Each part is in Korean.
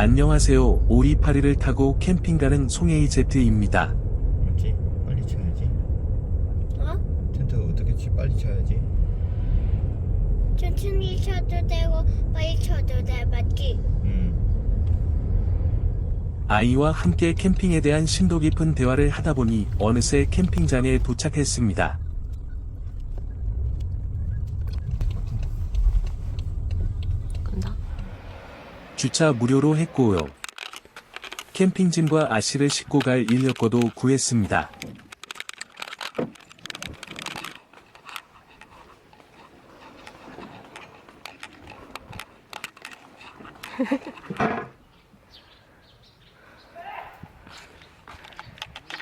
안녕하세요. 오리파리를 타고 캠핑 가는 송혜이 제트입니다. 맞지? 빨리 쳐야지. 어? 텐트 어떻게 치? 빨리 쳐야지. 천천히 쳐도 되고 빨리 쳐도 돼 맞지? 음. 아이와 함께 캠핑에 대한 심도 깊은 대화를 하다 보니 어느새 캠핑장에 도착했습니다. 주차 무료로 했고요. 캠핑짐과 아씨를 싣고 갈 인력거도 구했습니다.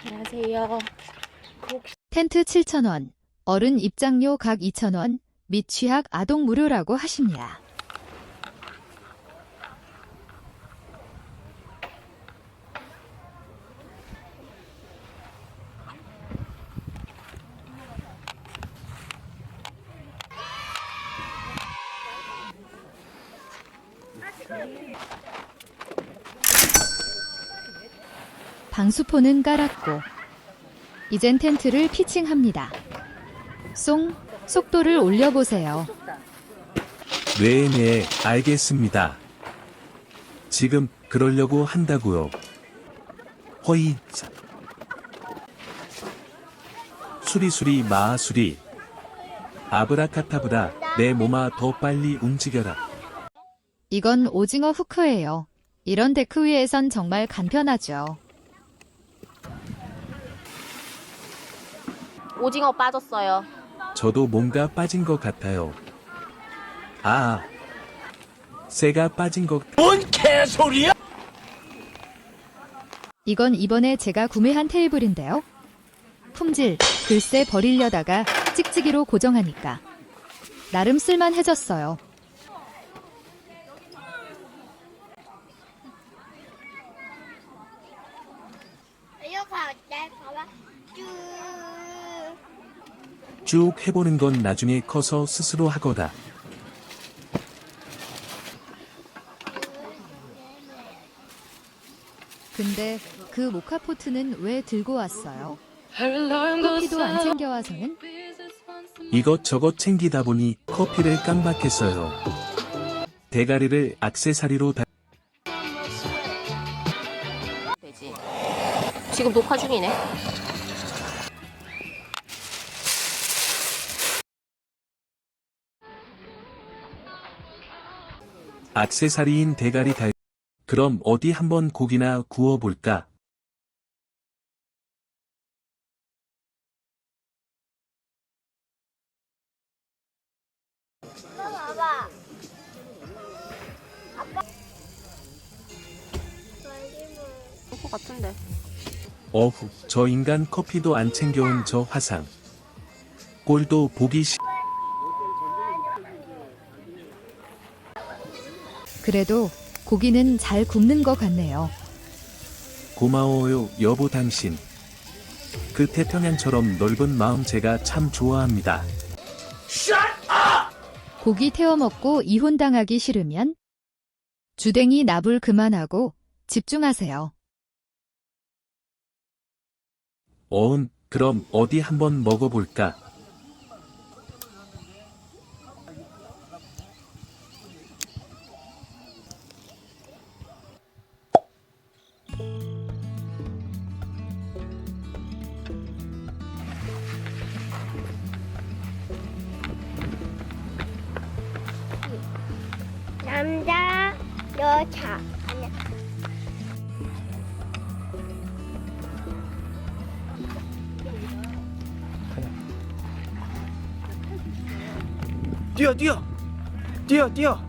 안녕하세요. 텐트 7,000원, 어른 입장료 각 2,000원, 및 취약 아동 무료라고 하십니다. 방수포는 깔았고, 이젠 텐트를 피칭합니다. 송, 속도를 올려보세요. 네네, 알겠습니다. 지금 그러려고 한다고요. 허이. 자. 수리수리 마수리. 아브라카타브라, 내 몸아 더 빨리 움직여라. 이건 오징어 후크예요. 이런 데크 위에선 정말 간편하죠. 오징어 빠졌어요. 저도 뭔가 빠진 것 같아요. 아, 새가 빠진 것. 이건 이번에 제가 구매한 테이블인데요. 품질, 글쎄 버리려다가 찍찍이로 고정하니까. 나름 쓸만해졌어요. 이거 어때? 봐봐 쭉 쭉 해보는 건 나중에 커서 스스로 하거라. 근데 그 모카포트는 왜 들고 왔어요? 커피도 안 챙겨와서는? 이것저것 챙기다 보니 커피를 깜박했어요. 대가리를 악세사리로 달. 되지. 지금 녹화 중이네. 악세사리인 대가리 달. 그럼 어디 한번 고기나 구워볼까? 봐봐 올것 같은데. 어후, 저 인간 커피도 안 챙겨온 저 화상. 꼴도 보기 싫. 그래도 고기는 잘 굽는 것 같네요. 고마워요, 여보 당신. 그 태평양처럼 넓은 마음 제가 참 좋아합니다. 고기 태워 먹고 이혼당하기 싫으면 주댕이 나불 그만하고 집중하세요. 어은, 그럼 어디 한번 먹어볼까? 남자 여자 아니야 뛰어 뛰어. 뛰어 뛰어.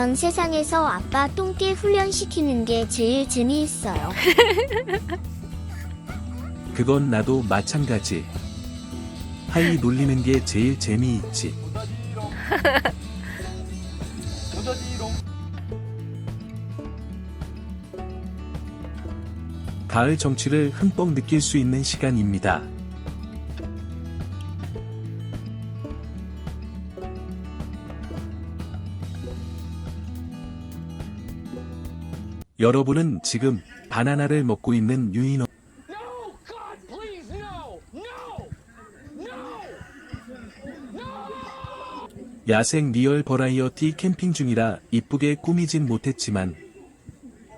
전 세상에서 아빠 똥개 훈련시키는 게 제일 재미있어요. 그건 나도 마찬가지. 하이 놀리는 게 제일 재미있지. 가을 정취를 흠뻑 느낄 수 있는 시간입니다. 여러분은 지금 바나나를 먹고 있는 유인호 야생 리얼 버라이어티 캠핑 중이라 이쁘게 꾸미진 못했지만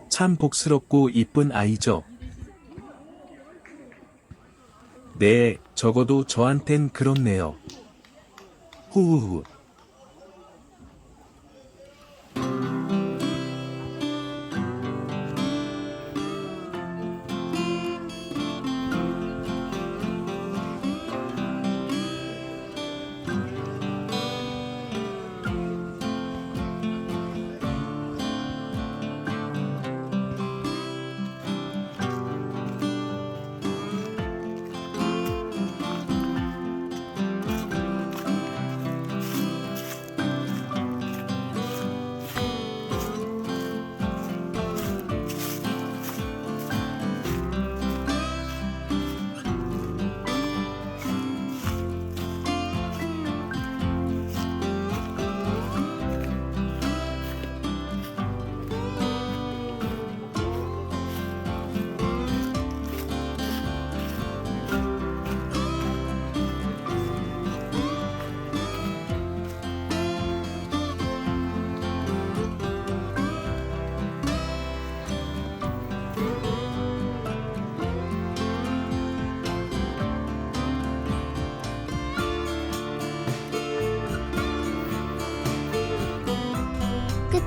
참 복스럽고 이쁜 아이죠. 네, 적어도 저한텐 그렇네요. 후후후.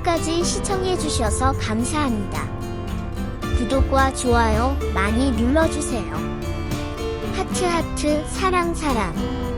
끝까지 시청해주셔서 감사합니다. 구독과 좋아요 많이 눌러주세요. 하트 하트 사랑 사랑